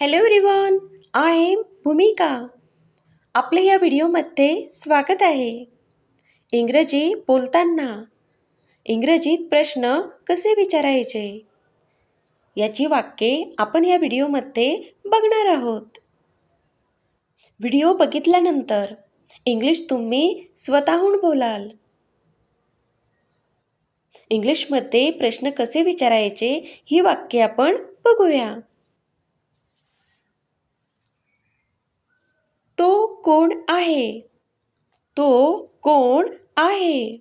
Hello रिवॉन I am भूमिका आपल्या या व्हिडिओमध्ये स्वागत आहे. इंग्रजी बोलताना इंग्रजीत प्रश्न कसे विचारायचे? याची वाक्ये आपण या व्हिडिओमध्ये बघणार आहोत. व्हिडिओ बघितल्यानंतर इंग्लिश तुम्ही स्वतःहून बोलाल. इंग्लिशमध्ये प्रश्न कसे विचारायचे ही वाक्ये आपण बघूया. कोण आहे? तो कोण आहे?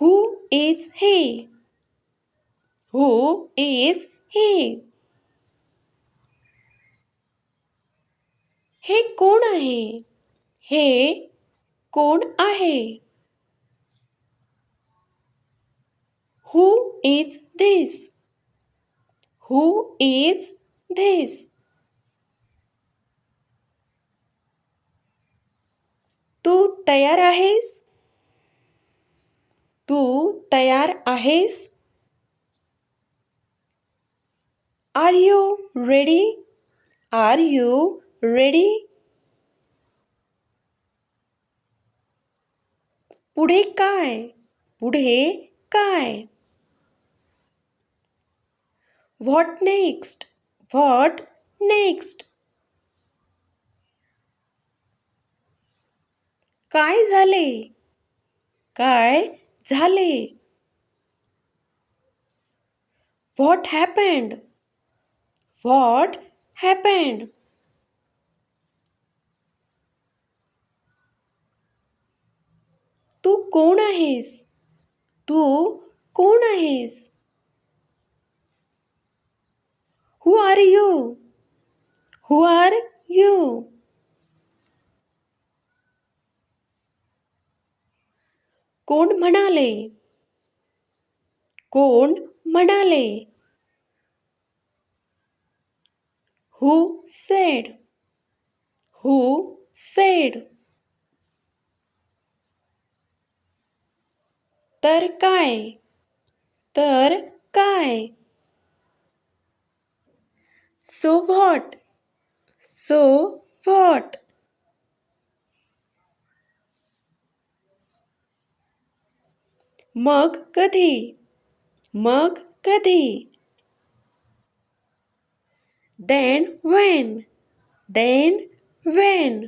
Who is he who is he हे कोण आहे? हे कोण आहे? Who is this who is this तू तयार आहेस? तू तयार आहेस? Are you ready are you ready पुढे काय? पुढे काय? व्हॉट नेक्स्ट व्हॉट नेक्स्ट काय झाले? काय झाले? व्हॉट हॅपन्ड व्हॉट हॅपन्ड तू कोण आहेस? तू कोण आहेस? Who are you who are you कोण म्हणाले कोण म्हणाले हु सेड हु सेड तर काय? तर काय? सो व्हॉट सो व्हॉट मग कधी? मग कधी? देन वेन देन वेन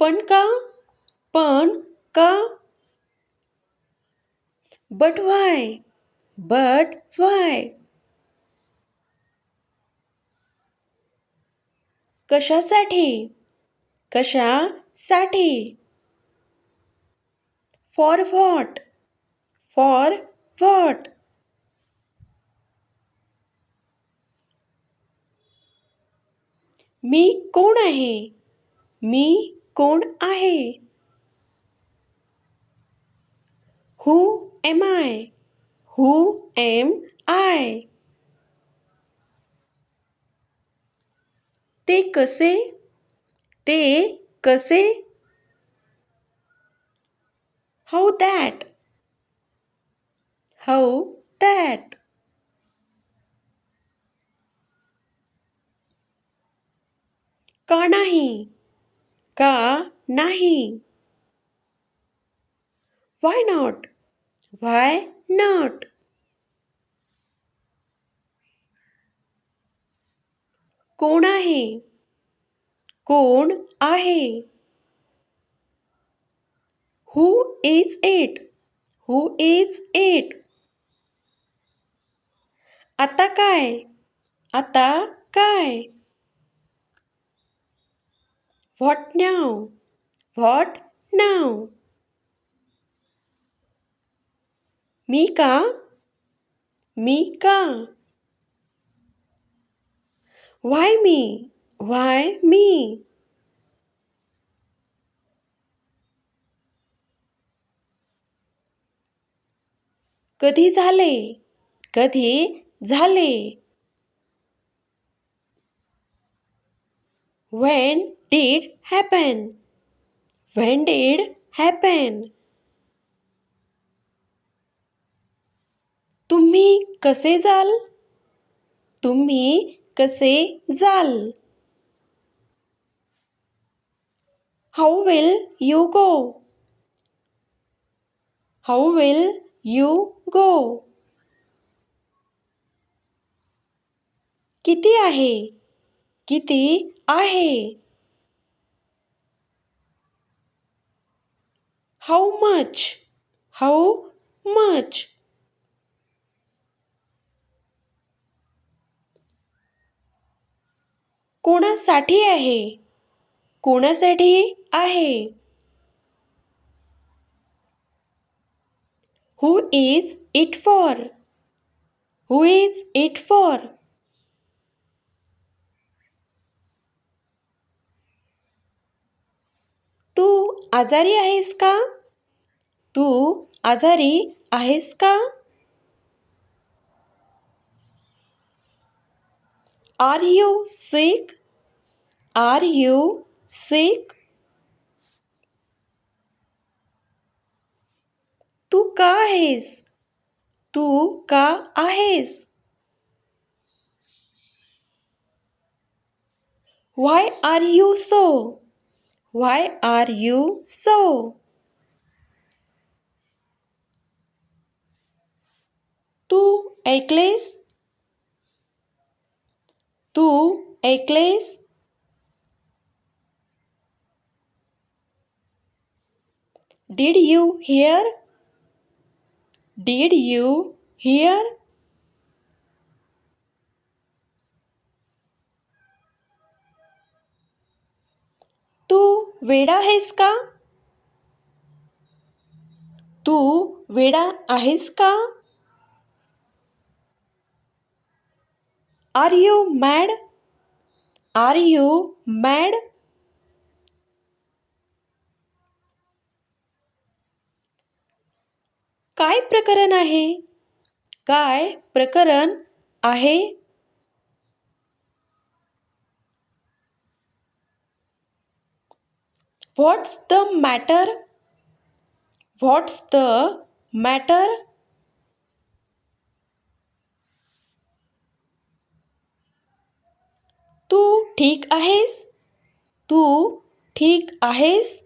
पण का? पण का? बट वाय बट वाय कशासाठी? कशासाठी? फॉर व्हॉट फॉर व्हॉट मी कोण आहे? मी कोण आहे? Who am I who am I ते कसे ते कसे? हाऊ दॅट हाऊ दॅट का नाही का नाही व्हाय नॉट व्हाय नॉट कोण आहे कोण आहे? Who is it who is it आता काय? आता काय? व्हॉट नाव व्हॉट नाव मी का? मी का? व्हाय मी Why मी कधी झाले? कधी झाले? When did happen when did happen तुम्ही कसे जाल? तुम्ही कसे जाल? How will you go how will you go किती आहे? किती आहे? हाऊ मच हाऊ मच कोणासाठी आहे? कोणासाठी आहे? Who is it for who is it for तू आजारी आहेस का? तू आजारी आहेस का? Are you sick are you sick तू का आहेस तू का आहेस why are you so why are you so तू ऐकलेस तू ऐकलेस did you hear did you hear तू वेडा आहेस का? तू वेडा आहेस का? Are you mad are you mad काय प्रकरण आहे? काय प्रकरण आहे? What's the matter what's the matter तू ठीक आहेस? तू ठीक आहेस?